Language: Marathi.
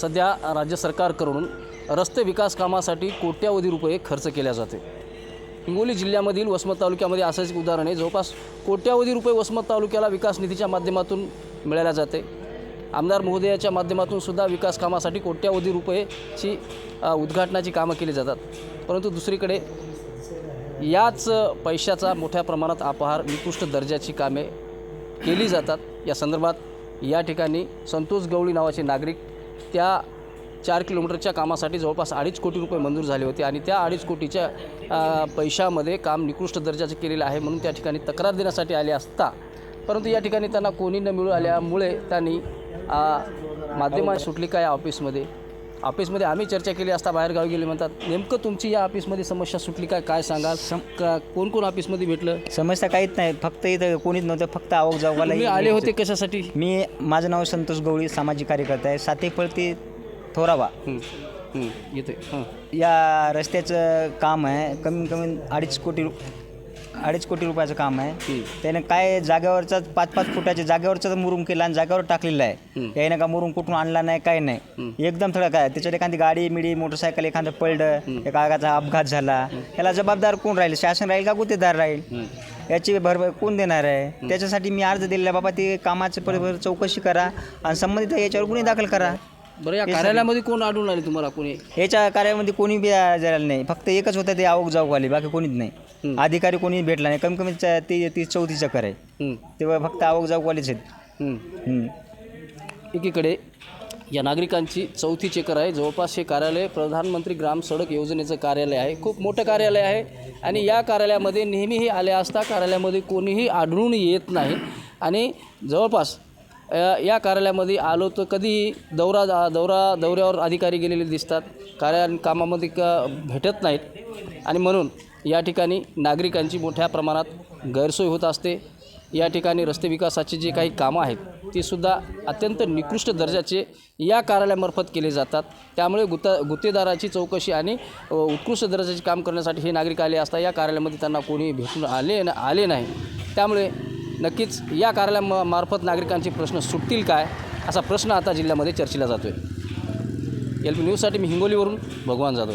सध्या राज्य सरकारकडून रस्ते विकास कामासाठी कोट्यावधी रुपये खर्च केल्या जाते. हिंगोली जिल्ह्यामधील वसमत तालुक्यामध्ये असंच एक उदाहरण आहे. जवळपास कोट्यावधी रुपये वसमत तालुक्याला विकास निधीच्या माध्यमातून मिळाल्या जाते. आमदार महोदयाच्या माध्यमातून सुद्धा विकास कामासाठी कोट्यावधी रुपयेची उद्घाटनाची कामं केली जातात. परंतु दुसरीकडे याच पैशाचा मोठ्या प्रमाणात अपहार निकृष्ट दर्जाची कामे केली जातात. या संदर्भात या ठिकाणी संतोष गवळी नावाचे नागरिक त्या चार किलोमीटरच्या कामासाठी जवळपास अडीच कोटी रुपये मंजूर झाले होते आणि त्या अडीच कोटीच्या पैशामध्ये काम निकृष्ट दर्जाचे केलेलं आहे म्हणून त्या ठिकाणी तक्रार देण्यासाठी आले असता. परंतु या ठिकाणी त्यांना कोणी न मिळू आल्यामुळे त्यांनी अ, माध्यमात सुटली काय ऑफिसमध्ये ऑफिसमध्ये आम्ही चर्चा केली असता बाहेरगावी गेले म्हणतात नेमकं तुमची या ऑफिसमध्ये समस्या सुटली काय? काय सांगाल? का कोण कोण ऑफिसमध्ये भेटलं? समस्या काहीच नाही. फक्त इथं कोणीच नव्हतं फक्त आवक तुम्ही आले होते कशासाठी? मी माझं नाव संतोष गवळी सामाजिक कार्यकर्ता आहे. सातेपळती थोरावा. येते हां. या रस्त्याचं काम आहे. कमीत कमी अडीच कोटी रु अडीच कोटी रुपयाचं काम आहे. त्याने काय जागेवरचा पाच पाच फुटाच्या जागेवरचा मुरुम केला आणि जागेवर टाकलेला आहे. याने का मुरुम कुठून आणला नाही काय नाही. एकदम थोडं काय त्याच्यात एखादी गाडी मिडी मोटरसायकल एखादं पडलं एका आगाचा अपघात झाला. याला जबाबदार कोण राहील? शासन राहील का गुत्तेदार राहील? याची भरपाई कोण देणार आहे? त्याच्यासाठी मी अर्ज दिलेला बाबा ते कामाचं चौकशी करा आणि संबंधित याच्यावर गुन्हे दाखल करा. बरं या कार्यालयामध्ये कोण आढळून आले तुम्हाला कोणी? याच्या कार्यामध्ये कोणी बी झालेलं नाही. फक्त एकच होतं ते आवक जाऊकवाले बाकी कोणीच नाही. अधिकारी कोणी भेटला नाही. कमी कमी च- ती ती चौथी चक्कर आहे. तेव्हा फक्त आवक जाऊकवालेच आहेत. हं. हम्म. एकीकडे या नागरिकांची चौथी चेकर आहे. जवळपास हे कार्यालय प्रधानमंत्री ग्राम सडक योजनेचं कार्यालय आहे. खूप मोठं कार्यालय आहे. आणि या कार्यालयामध्ये नेहमीही आले असता कार्यालयामध्ये कोणीही आढळून येत नाही. आणि जवळपास या कार्यालयामध्ये आलो तर कधीही दौरा दौरा दौऱ्यावर अधिकारी गेलेले दिसतात. कार्या कामामध्ये क भेटत नाहीत. आणि म्हणून या ठिकाणी नागरिकांची मोठ्या प्रमाणात गैरसोय होत असते. या ठिकाणी रस्ते विकासाची जी काही कामं आहेत ती सुद्धा अत्यंत निकृष्ट दर्जाचे या कार्यालयामार्फत केले जातात. त्यामुळे गुत्ता गुत्तेदाराची चौकशी आणि उत्कृष्ट दर्जाचे काम करण्यासाठी हे नागरिक आले असता या कार्यालयामध्ये त्यांना कोणी भेटून आले न आले नाही. त्यामुळे नक्कीच या कार्यालयामार्फत नागरिकांचे प्रश्न सुटतील काय असा प्रश्न आता जिल्ह्यामध्ये चर्चेला जातो आहे एल पी न्यूजसाठी मी हिंगोलीवरून भगवान जाधव.